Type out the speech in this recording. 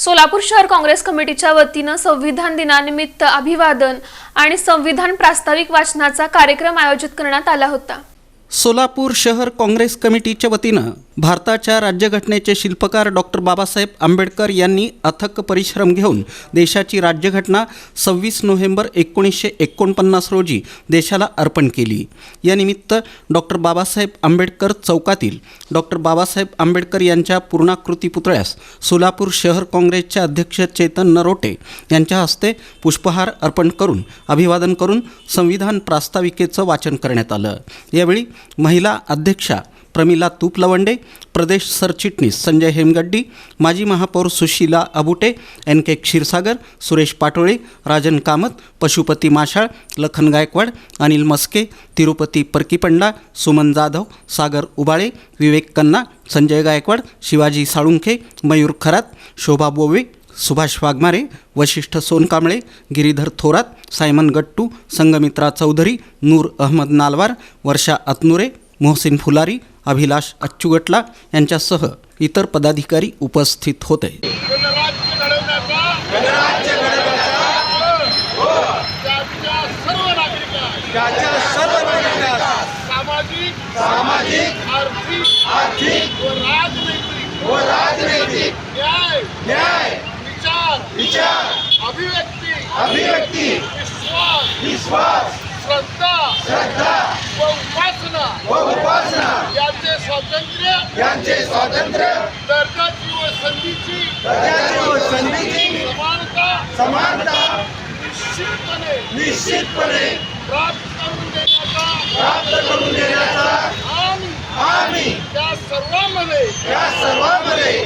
सोलापूर शहर काँग्रेस कमिटीच्या वतीनं संविधान दिनानिमित्त अभिवादन आणि संविधान प्रास्ताविक वाचनाचा कार्यक्रम आयोजित करण्यात आला होता. सोलापूर शहर काँग्रेस कमिटीच्या वतीनं भारताच्या राज्यघटनेचे शिल्पकार डॉक्टर बाबासाहेब आंबेडकर यांनी अथक परिश्रम घेऊन देशाची राज्यघटना सव्वीस नोव्हेंबर एकोणीसशे एकोणपन्नास रोजी देशाला अर्पण केली. यानिमित्त डॉक्टर बाबासाहेब आंबेडकर चौकातील डॉक्टर बाबासाहेब आंबेडकर यांच्या पूर्णाकृती पुतळ्यास सोलापूर शहर काँग्रेसचे अध्यक्ष चेतन नरोटे यांच्या हस्ते पुष्पहार अर्पण करून अभिवादन करून संविधान प्रास्ताविकेचं वाचन करण्यात आलं. यावेळी महिला अध्यक्षा प्रमिला तुपलवंडे प्रदेश सरचिटणीस संजय हेमगड्डी माजी महापौर Sushila Abute N K Kshirsagar Suresh Patole Rajan Kamat Pashupati Mashal Lakhan Gaikwad Anil Maske Tirupati Parkipanda Suman Jadhav Sagar Ubale Vivek Kanna Sanjay Gaikwad Shivaji Salunkhe Mayur Kharat Shobha Bowe Subhash Waghmare Vashishtha Sonkamble Giridhar Thorat Simon Gattu Sanghamitra Chaudhari Noor Ahmed Nalwar Varsha Atnure Mohsin Phulari Abhilash Acchugatla यांच्यासह इतर पदाधिकारी उपस्थित होते अभिव्यक्ती अभिव्यक्ती विश्वास विश्वास श्रद्धा श्रद्धा व उपासना व उपासना याचे स्वातंत्र्य यांचे स्वातंत्र्य दर्जाची व संधीची प्रजाची व संधीची समानता समानता निश्चितपणे निश्चितपणे प्राप्त करून देण्याचा प्राप्त करून देण्याचा आणि आम्ही त्या सर्वांमध्ये या सर्वांमध्ये